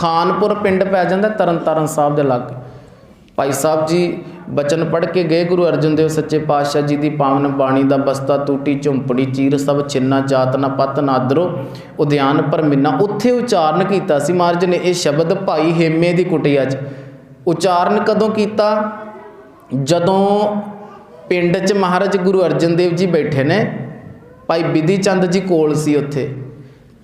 ਖਾਨਪੁਰ ਪਿੰਡ ਪੈ ਜਾਂਦਾ ਤਰਨਤਾਰਨ ਸਾਹਿਬ ਦੇ ਲਾਗੇ। ਭਾਈ ਸਾਹਿਬ ਜੀ ਬਚਨ ਪੜ੍ਹ ਕੇ ਗਏ ਗੁਰੂ ਅਰਜਨ ਦੇਵ ਸੱਚੇ ਪਾਤਸ਼ਾਹ ਜੀ ਦੀ ਪਾਵਨ ਬਾਣੀ ਦਾ ਬਸਤਾ, ਟੂਟੀ, ਝੁੰਪੜੀ, ਚੀਰ, ਸਭ ਛਿੰਨਾ, ਜਾਤ ਨਾ ਪਤ ਨਾਦਰੋ ਉਦਿਆਨ ਪਰ ਮਿੰਨਾ ਉੱਥੇ ਉਚਾਰਨ ਕੀਤਾ ਸੀ ਮਹਾਰਾਜ ਨੇ, ਇਹ ਸ਼ਬਦ ਭਾਈ ਹੇਮੇ ਦੀ ਕੁਟਿਆ 'ਚ ਉਚਾਰਨ ਕਦੋਂ ਕੀਤਾ? ਜਦੋਂ ਪਿੰਡ 'ਚ ਮਹਾਰਾਜ ਗੁਰੂ ਅਰਜਨ ਦੇਵ ਜੀ ਬੈਠੇ ਨੇ, ਭਾਈ ਬਿਧੀ ਚੰਦ ਜੀ ਕੋਲ ਸੀ ਉੱਥੇ।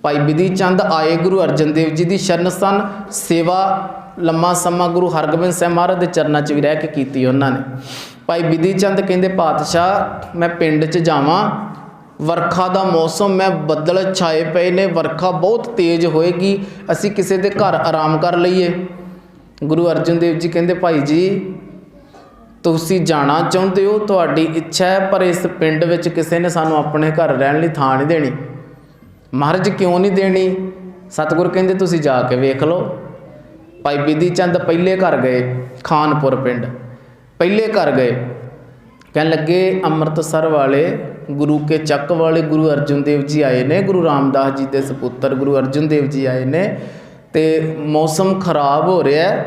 ਭਾਈ ਬਿਧੀ ਚੰਦ ਆਏ ਗੁਰੂ ਅਰਜਨ ਦੇਵ ਜੀ ਦੀ ਸ਼ਰਨ ਸਨ। ਸੇਵਾ ਲੰਮਾ ਸਮਾਂ ਗੁਰੂ ਹਰਗੋਬਿੰਦ ਸਾਹਿਬ ਮਹਾਰਾਜ ਦੇ ਚਰਨਾਂ 'ਚ ਵੀ ਰਹਿ ਕੇ ਕੀਤੀ ਉਹਨਾਂ ਨੇ। ਭਾਈ ਬਿਧੀ ਚੰਦ ਕਹਿੰਦੇ, ਪਾਤਸ਼ਾਹ, ਮੈਂ ਪਿੰਡ 'ਚ ਜਾਵਾਂ। ਵਰਖਾ ਦਾ ਮੌਸਮ, ਮੈਂ ਬੱਦਲ ਛਾਏ ਪਏ ਨੇ। ਵਰਖਾ ਬਹੁਤ ਤੇਜ਼ ਹੋਏਗੀ। ਅਸੀਂ ਕਿਸੇ ਦੇ ਘਰ ਆਰਾਮ ਕਰ ਲਈਏ। ਗੁਰੂ ਅਰਜਨ ਦੇਵ ਜੀ ਕਹਿੰਦੇ, ਭਾਈ ਜੀ, ਤੁਸੀਂ ਜਾਣਾ ਚਾਹੁੰਦੇ ਹੋ। ਤੁਹਾਡੀ ਇੱਛਾ ਹੈ, ਪਰ ਇਸ ਪਿੰਡ ਵਿੱਚ ਕਿਸੇ ਨੇ ਸਾਨੂੰ ਆਪਣੇ ਘਰ ਰਹਿਣ ਲਈ ਥਾਂ ਨਹੀਂ ਦੇਣੀ। ਮਹਾਰਾਜ ਕਿਉਂ ਨਹੀਂ ਦੇਣੀ? ਸਤਿਗੁਰ ਕਹਿੰਦੇ ਤੁਸੀਂ ਜਾ ਕੇ ਵੇਖ ਲਓ। ਭਾਈ ਬਿਧੀ ਚੰਦ ਪਹਿਲੇ ਘਰ ਗਏ, ਖਾਨਪੁਰ ਪਿੰਡ। ਪਹਿਲੇ ਘਰ ਗਏ। ਕਹਿਣ ਲੱਗੇ, ਅੰਮ੍ਰਿਤਸਰ ਵਾਲੇ ਗੁਰੂ ਕੇ ਚੱਕ ਵਾਲੇ ਗੁਰੂ ਅਰਜਨ ਦੇਵ ਜੀ ਆਏ ਨੇ। ਗੁਰੂ ਰਾਮਦਾਸ ਜੀ ਦੇ ਸੁਪੁੱਤਰ ਗੁਰੂ ਅਰਜਨ ਦੇਵ ਜੀ ਆਏ ਨੇ ਤੇ ਮੌਸਮ ਖਰਾਬ ਹੋ ਰਿਹਾ ਹੈ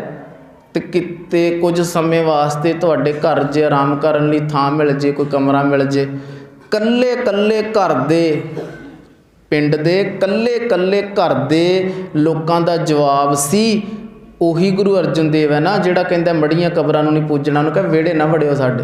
ਤੇ ਕਿਤੇ ਕੁਝ ਸਮੇਂ ਵਾਸਤੇ ਤੁਹਾਡੇ ਘਰ ਜੇ ਆਰਾਮ ਕਰਨ ਲਈ ਥਾਂ ਮਿਲ ਜੇ, ਕੋਈ ਕਮਰਾ ਮਿਲ ਜੇ ਕੱਲੇ ਕੱਲੇ ਘਰ ਦੇ ਪਿੰਡ ਦੇ ਕੱਲੇ ਕੱਲੇ ਘਰ ਦੇ ਲੋਕਾਂ ਦਾ ਜਵਾਬ ਸੀ। ਉਹੀ ਗੁਰੂ ਅਰਜਨ ਦੇਵ ਹੈ ਨਾ, ਜਿਹੜਾ ਕਹਿੰਦਾ ਮੜੀਆਂ ਕਬਰਾਂ ਨੂੰ ਨਹੀਂ ਪੂਜਣਾ, ਉਹਨੂੰ ਕਹੇ ਵਿਹੜੇ ਨਾ ਵੜਿਓ ਸਾਡੇ।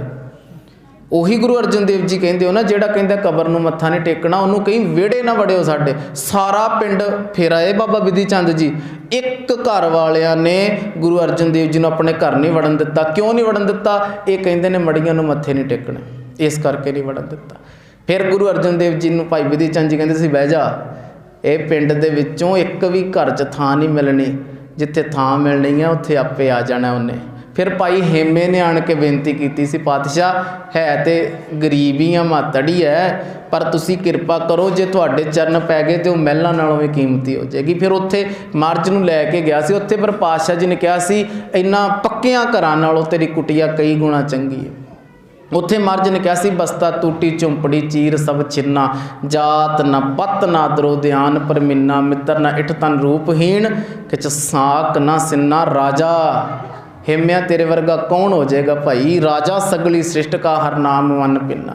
ਉਹੀ ਗੁਰੂ ਅਰਜਨ ਦੇਵ ਜੀ ਕਹਿੰਦੇ ਹੋ ਨਾ, ਜਿਹੜਾ ਕਹਿੰਦਾ ਕਬਰ ਨੂੰ ਮੱਥਾ ਨਹੀਂ ਟੇਕਣਾ, ਉਹਨੂੰ ਕਹੀਂ ਵਿਹੜੇ ਨਾ ਵੜਿਓ ਸਾਡੇ। ਸਾਰਾ ਪਿੰਡ ਫੇਰਾ ਏ ਬਾਬਾ ਬਿਧੀ ਚੰਦ ਜੀ। ਇੱਕ ਘਰ ਵਾਲਿਆਂ ਨੇ ਗੁਰੂ ਅਰਜਨ ਦੇਵ ਜੀ ਨੂੰ ਆਪਣੇ ਘਰ ਨਹੀਂ ਵੜਨ ਦਿੱਤਾ। ਕਿਉਂ ਨਹੀਂ ਵੜਨ ਦਿੱਤਾ? ਇਹ ਕਹਿੰਦੇ ਨੇ ਮੜੀਆਂ ਨੂੰ ਮੱਥੇ ਨਹੀਂ ਟੇਕਣੇ। ਇਸ ਕਰਕੇ ਨਹੀਂ ਵੜਨ ਦਿੱਤਾ। ਫਿਰ ਗੁਰੂ ਅਰਜਨ ਦੇਵ ਜੀ ਨੂੰ ਭਾਈ ਬਿਧੀ ਚੰਦ ਜੀ ਕਹਿੰਦੇ ਸੀ, ਬਹਿ ਜਾ। ਇਹ ਪਿੰਡ ਦੇ ਵਿੱਚੋਂ ਇੱਕ ਵੀ ਘਰ 'ਚ ਥਾਂ ਨਹੀਂ ਮਿਲਣੀ, ਜਿੱਥੇ ਥਾਂ ਮਿਲਣੀ ਆ, ਉੱਥੇ ਆਪੇ ਆ ਜਾਣਾ ਉਹਨੇ। ਫਿਰ ਭਾਈ ਹੇਮੇ ਨੇ ਆਣ ਕੇ ਬੇਨਤੀ ਕੀਤੀ ਸੀ, ਪਾਤਸ਼ਾਹ, ਹੈ ਤੇ ਗਰੀਬੀ ਆ, ਮਾਤੜੀ ਹੈ ਪਰ ਤੁਸੀਂ ਕਿਰਪਾ ਕਰੋ, ਜੇ ਤੁਹਾਡੇ ਚਰਨ ਪੈ ਗਏ ਤੇ ਉਹ ਮਹਿਲਾਂ ਨਾਲੋਂ ਵੀ ਕੀਮਤੀ ਹੋ ਜਾਏਗੀ। ਫਿਰ ਉੱਥੇ ਮਾਰਚ ਨੂੰ ਲੈ ਕੇ ਗਿਆ ਸੀ। ਉੱਥੇ ਪਰ ਪਾਤਸ਼ਾਹ ਜੀ ਨੇ ਕਿਹਾ ਸੀ ਇੰਨਾ ਪੱਕਿਆਂ ਘਰਾਂ ਨਾਲੋਂ ਤੇਰੀ ਕੁਟਿਆ ਕਈ ਗੁਣਾ ਚੰਗੀ ਹੈ ਉੱਥੇ ਮਰਜ ਨੇ ਕਿਹਾ ਸੀ, ਬਸਤਾ ਟੂਟੀ ਝੁੰਪੜੀ, ਚੀਰ, ਸਭ ਛਿੰਨਾ। ਜਾਤ ਨਾ ਪਤ, ਨਾ ਦਰੋ ਧਿਆਨ ਪਰ ਮਿੰਨਾ ਮਿੱਤਰ, ਨਾ ਇਠ ਤਨ ਰੂਪਹੀਣ ਕਿਚ ਸਾਕ, ਨਾ ਸਿੰਨਾ ਰਾਜਾ। ਹਿਮਿਆ, ਤੇਰੇ ਵਰਗਾ ਕੌਣ ਹੋ ਜਾਏਗਾ ਭਾਈ? ਰਾਜਾ ਸਗਲੀ ਸ੍ਰਿਸ਼ਟ ਕਾ ਹਰ ਨਾਮ ਮਨ ਪਿੰਨਾ।